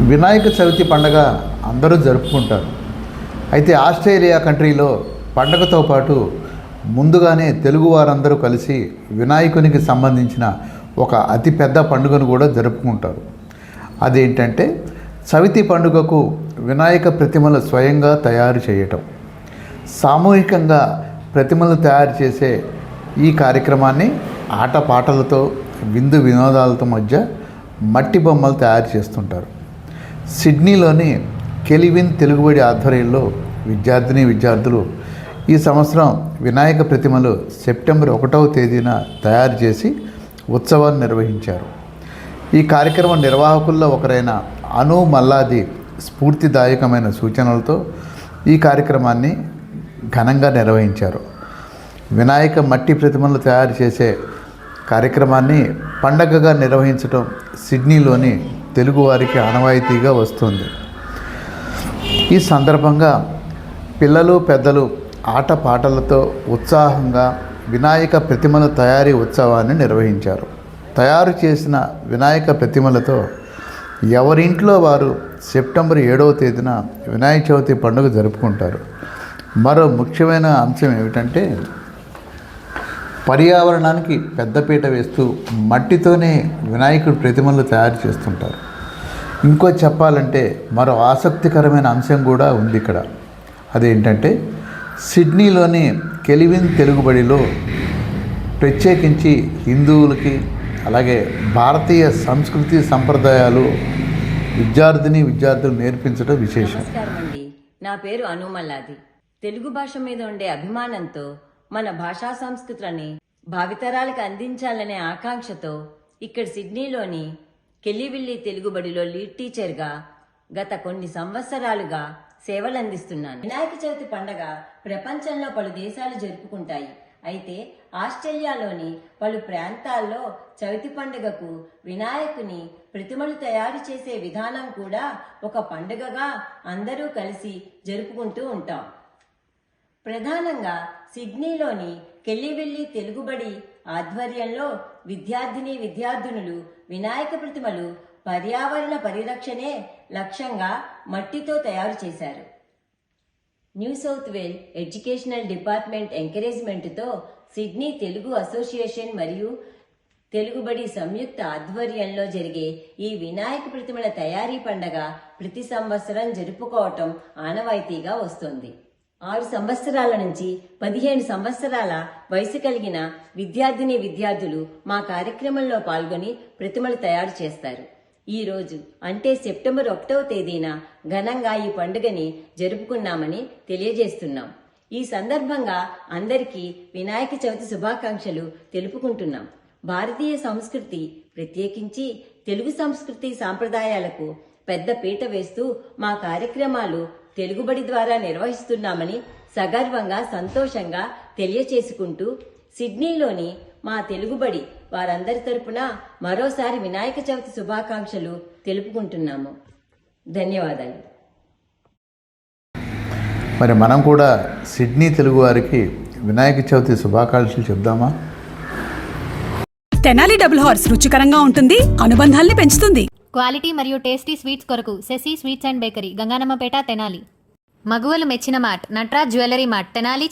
వినాయక చవితి పండగ అందరూ జరుపుకుంటారు. అయితే ఆస్ట్రేలియా కంట్రీలో పండగతో పాటు ముందుగానే తెలుగు వారందరూ కలిసి వినాయకునికి సంబంధించిన ఒక అతిపెద్ద పండుగను కూడా జరుపుకుంటారు. అదేంటంటే చవితి పండుగకు వినాయక ప్రతిమలు స్వయంగా తయారు చేయటం. సామూహికంగా ప్రతిమలు తయారు చేసే ఈ కార్యక్రమాన్ని ఆటపాటలతో విందు వినోదాలతో మధ్య మట్టి బొమ్మలు తయారు చేస్తుంటారు. సిడ్నీలోని కెలివిన్ తెలుగుబడి ఆధ్వర్యంలో విద్యార్థిని విద్యార్థులు ఈ సంవత్సరం వినాయక ప్రతిమలు సెప్టెంబర్ ఒకటవ తేదీన తయారు చేసి ఉత్సవాన్ని నిర్వహించారు. ఈ కార్యక్రమం నిర్వాహకుల్లో ఒకరైన అను మల్లాది స్ఫూర్తిదాయకమైన సూచనలతో ఈ కార్యక్రమాన్ని ఘనంగా నిర్వహించారు. వినాయక మట్టి ప్రతిమలు తయారు చేసే కార్యక్రమాన్ని పండగగా నిర్వహించడం సిడ్నీలోని తెలుగువారికి ఆనవాయితీగా వస్తుంది. ఈ సందర్భంగా పిల్లలు పెద్దలు ఆట పాటలతో ఉత్సాహంగా వినాయక ప్రతిమల తయారీ ఉత్సవాన్ని నిర్వహించారు. తయారు చేసిన వినాయక ప్రతిమలతో ఎవరింట్లో వారు సెప్టెంబర్ ఏడవ తేదీన వినాయక చవితి పండుగ జరుపుకుంటారు. మరో ముఖ్యమైన అంశం ఏమిటంటే పర్యావరణానికి పెద్దపీట వేస్తూ మట్టితోనే వినాయకుడి ప్రతిమలు తయారు చేస్తుంటారు. ఇంకో చెప్పాలంటే మరో ఆసక్తికరమైన అంశం కూడా ఉంది ఇక్కడ. అదేంటంటే సిడ్నీలోని కెలివిన్ తెలుగుబడిలో ప్రత్యేకించి హిందువులకి అలాగే భారతీయ సంస్కృతి సంప్రదాయాలు విద్యార్థిని విద్యార్థులు నేర్పించడం విశేషం. నా పేరు అనుమల్లాది తెలుగు భాష మీద ఉండే అభిమానంతో మన భాషా సంస్కృతులని భావితరాలకు అందించాలనే ఆకాంక్షతో ఇక్కడ సిడ్నీలోని కెల్లివిల్లి తెలుగు బడిలో లీడ్ టీచర్గా గత కొన్ని సంవత్సరాలుగా సేవలందిస్తున్నాను వినాయక చవితి పండగ ప్రపంచంలో పలు దేశాలు జరుపుకుంటాయి. అయితే ఆస్ట్రేలియాలోని పలు ప్రాంతాల్లో చవితి పండుగకు వినాయకుని ప్రతిమలు తయారు చేసే విధానం కూడా ఒక పండుగగా అందరూ కలిసి జరుపుకుంటూ ఉంటాం. ప్రధానంగా సిడ్నీలోని కెల్లివెల్లి తెలుగుబడి ఆధ్వర్యంలో విద్యార్థిని విద్యార్థినులు వినాయక ప్రతిమలు పర్యావరణ పరిరక్షణే లక్ష్యంగా మట్టితో తయారు చేశారు. New South Wales educational department ఎంకరేజ్మెంట్తో Sydney Telugu association మరియు తెలుగుబడి సంయుక్త ఆధ్వర్యంలో జరిగే ఈ వినాయక ప్రతిమల తయారీ పండగ ప్రతి సంవత్సరం జరుపుకోవటం ఆనవాయితీగా వస్తోంది. ఆరు సంవత్సరాల నుంచి పదిహేను సంవత్సరాల వయసు కలిగిన విద్యార్థిని విద్యార్థులు మా కార్యక్రమంలో పాల్గొని ప్రతిమలు తయారు చేస్తారు. ఈ రోజు అంటే సెప్టెంబర్ ఒకటవ తేదీన ఘనంగా ఈ పండుగని జరుపుకున్నామని తెలియజేస్తున్నాం. ఈ సందర్భంగా అందరికీ వినాయక చవితి శుభాకాంక్షలు తెలుపుకుంటున్నాం. భారతీయ సంస్కృతి ప్రత్యేకించి తెలుగు సంస్కృతి సాంప్రదాయాలకు పెద్ద పీట వేస్తూ మా కార్యక్రమాలు తెలుగుబడి ద్వారా నిర్వహిస్తున్నామని సగర్వంగా సంతోషంగా తెలియచేసుకుంటూ సిడ్నీలోని మా తెలుగుబడి వారందరి తరపున మరోసారి వినాయక చవితి శుభాకాంక్షలు తెలుపుకుంటున్నాము. ధన్యవాదాలు. మరి మనం కూడా సిడ్నీ తెలుగు వారికి వినాయక చవితి శుభాకాంక్షలు చెప్దామా? తెనాలి డబుల్ హార్స్ రుచికరంగా ఉంటుంది అనుబంధాల్ని పెంచుతుంది. క్వాలిటీ మరియు టేస్టీ స్వీట్స్ కొరకు Sasi sweets and bakery Ganganammapeta Tenali. మగువలు మెచ్చిన mart Natraj jewellery mart Tenali